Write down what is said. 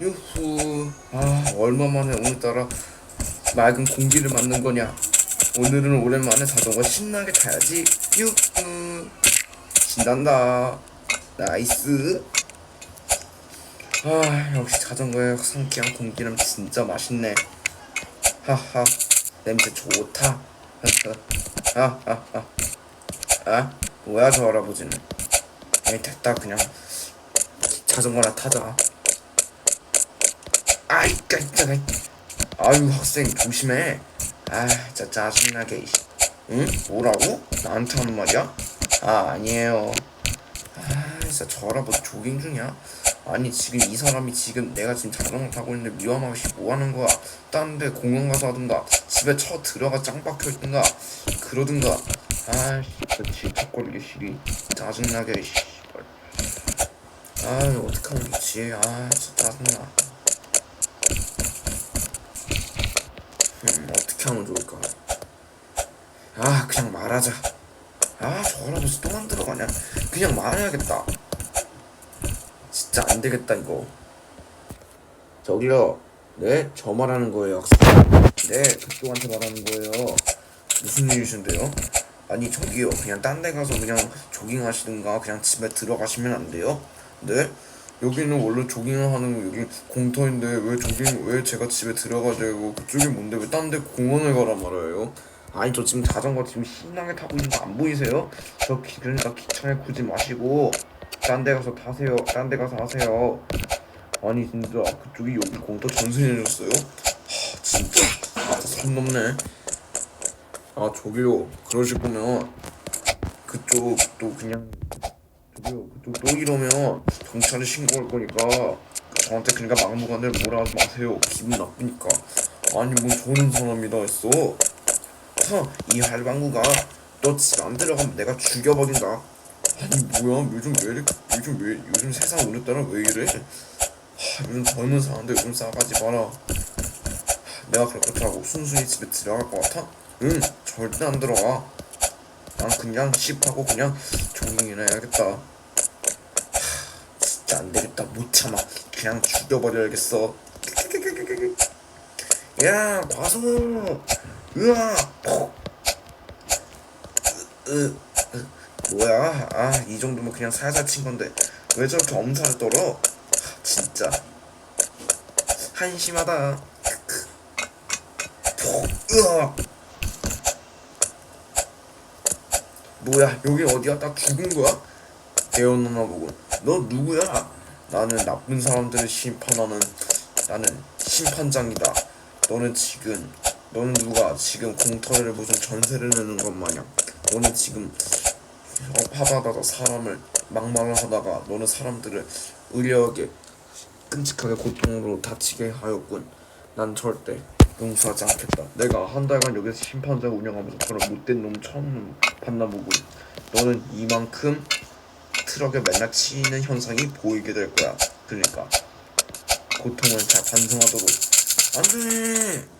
유후. 아, 얼마만에 오늘따라 맑은 공기를 맞는 거냐. 오늘은 오랜만에 자전거 신나게 타야지. 유후. 신난다. 나이스. 아, 역시 자전거의 상쾌한 공기는 진짜 맛있네. 하하. 냄새 좋다. 하하하. 아, 뭐야 저 할아버지는. 에이, 됐다 그냥. 자전거나 타자. 아이 깜짝아. 아유 학생 조심해. 아 진짜 짜증나게. 응? 뭐라고? 나한테 하는 말이야? 아 아니에요. 아 진짜 저 할아버지 조깅 중이야? 아니 지금 이 사람이 지금 내가 지금 자전거 타고 있는데 위험하게 씨, 뭐 하는 거야? 딴 데 공원 가서 하든가 집에 쳐 들어가 짱 박혀 있든가 그러든가 아 진짜 질척거리게 시리 짜증나게 씨. 아 어떡하면 좋지 아 진짜 짜증나 음, 어떻게 하면 좋을까 아 그냥 말하자. 아저 할아버지 또 만들어가냐? 그냥 말해야겠다. 진짜 안 되겠다 이거. 저기요. 네 저 말하는 거예요 네 그쪽한테 말하는 거예요. 무슨 일이신데요? 아니 저기요. 그냥 딴 데 가서 그냥 조깅 하시든가 그냥 집에 들어가시면 안 돼요? 네 여기는 원래 조깅을 하는 거 여기 공터인데 왜 조깅 왜 제가 집에 들어가야 되고 그쪽이 뭔데 왜 딴 데 공원을 가라 말아요? 아니 저 지금 자전거 지금 신나게 타고 있는 거 안 보이세요? 저 기, 그러니까 귀찮게 굳이 마시고 딴 데 가서 타세요. 딴 데 가서 하세요. 아니 진짜 그쪽이 여기 공터 전수해줬어요? 하 진짜. 아선 넘네. 아 저기요. 그러실 거면 그쪽 또 그냥 저기요 그쪽 또 이러면 경찰에 신고할 거니까 저한테 그러니까 막무가내로 뭐라 하지 마세요. 기분 나쁘니까. 아니 뭐 좋은 사람이다 했어. 허이 할방구가 너 집 안 들어가면 내가 죽여버린다. 아니 뭐야? 요즘 왜 이렇게 요즘 왜 요즘 세상 오늘따라 왜 이래? 하, 요즘 젊은 사람들 요즘 싸가지 마라. 하, 내가 그렇다고 순순히 집에 들어갈 것 같아? 응 절대 안 들어가 난 그냥 씹하고 그냥 조깅이나 해야겠다. 하, 진짜 안 되겠다. 못 참아. 그냥 죽여버려야겠어. 야 과수 으아 퍽. 으, 으, 으, 뭐야? 아 이 정도면 그냥 살살 친 건데. 왜 저렇게 엄살을 떨어? 하, 진짜. 한심하다. 퍽 으아 뭐야 여기 어디야? 나 죽은 거야? 대현 누나 보고. 너 누구야? 나는 나쁜 사람들을 심판하는 나는 심판장이다. 너는 지금 너는 누가 지금 공터를 무슨 전세를 내는 것 마냥. 너는 지금 화받아서 사람을 막말을 하다가 너는 사람들을 의료하게 끔찍하게 고통으로 다치게 하였군. 난 절대 용서하지 않겠다. 내가 한 달간 여기서 심판자 운영하면서 그런 못된 놈 처음 만나보고 너는 이만큼 트럭에 맨날 치이는 현상이 보이게 될 거야. 그러니까. 고통을 잘 반성하도록. 안돼